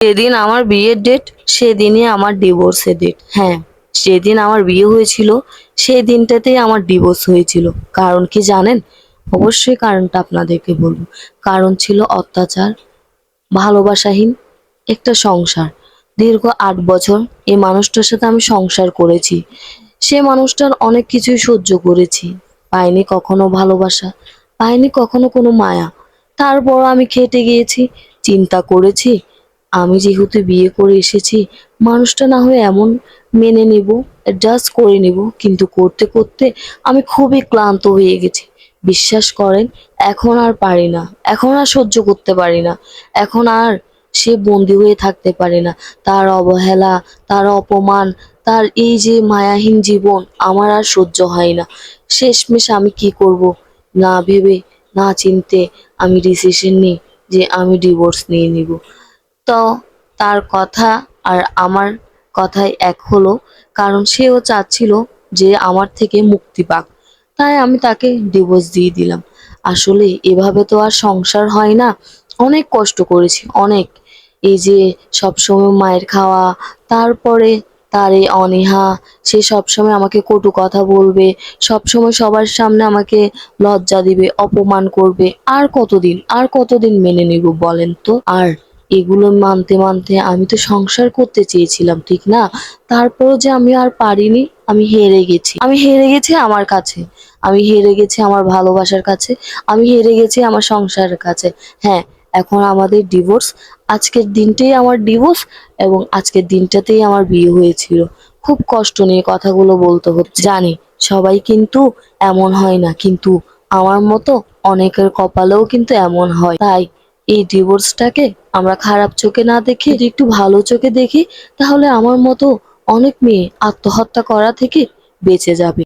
যেদিন আমার বিয়ের ডেট সেদিনই আমার ডিভোর্সের ডেট হ্যাঁ যেদিন আমার বিয়ে হয়েছিল, সেই দিনটাতেই আমার ডিভোর্স হয়েছিল। কারণ কি জানেন? অবশ্যই কারণটা আপনাদেরকে বলব। কারণ ছিল অত্যাচার, ভালোবাসাহীন একটা সংসার। দীর্ঘ আট বছর এই মানুষটার সাথে আমি সংসার করেছি। সে মানুষটার অনেক কিছুই সহ্য করেছি। পাইনি কখনো ভালোবাসা, পাইনি কখনো কোনো মায়া। তারপর আমি খেটে গিয়েছি, চিন্তা করেছি আমি যেহেতু বিয়ে করে এসেছি, মানুষটা না হয়ে এমন মেনে নিব অ্যাডজাস্ট করে নিব, কিন্তু করতে করতে আমি খুবই ক্লান্ত হয়ে গেছি। বিশ্বাস করেন, এখন আর পারি না, এখন আর সহ্য করতে পারি না, এখন আর সে বন্দি হয়ে থাকতে পারে না। তার অবহেলা, তার অপমান, তার এই যে মায়াহীন জীবন আমার আর সহ্য হয় না। শেষমেশ আমি কি করব? না ভেবে, না চিনতে আমি ডিসিশন নিই যে আমি ডিভোর্স নিয়ে নিব। তো তার কথা আর আমার কথাই এক হলো, কারণ সেও চাচ্ছিল যে আমার থেকে মুক্তি পাক। তাই আমি তাকে ডিভোর্স দিয়ে দিলাম। আসলে এভাবে তো আর সংসার হয় না। অনেক কষ্ট করেছি, অনেক। এই যে সবসময় মায়ের খাওয়া, তারপরে তার এই অনীহা, সে সবসময় আমাকে কটু কথা বলবে, সবসময় সবার সামনে আমাকে লজ্জা দিবে, অপমান করবে। আর কতদিন আর কতদিন মেনে নিব বলেন তো? আর এগুলো মানতে মানতে আমি তো সংসার করতে চেয়েছিলাম, ঠিক না? তারপরও যে আমি আর পারিনি, আমি হেরে গেছি। আমি হেরে গেছি আমার কাছে। আমি হেরে গেছি আমার ভালোবাসার কাছে। আমি হেরে গেছি আমার সংসারের কাছে। হ্যাঁ এখন আমাদের ডিভোর্স আজকের দিনটাই আমার ডিভোর্স এবং আজকের দিনটাতেই আমার বিয়ে হয়েছিল। খুব কষ্ট নিয়ে কথাগুলো বলতে হচ্ছে। জানি, সবাই কিন্তু এমন হয় না, কিন্তু আমার মতো অনেকের কপালেও কিন্তু এমন হয়। তাই এই ডিভোর্সটাকে আমরা খারাপ চোখে না দেখে যদি একটু ভালো চোখে দেখি, তাহলে আমার মতো অনেক মেয়ে আত্মহত্যা করা থেকে বেঁচে যাবে।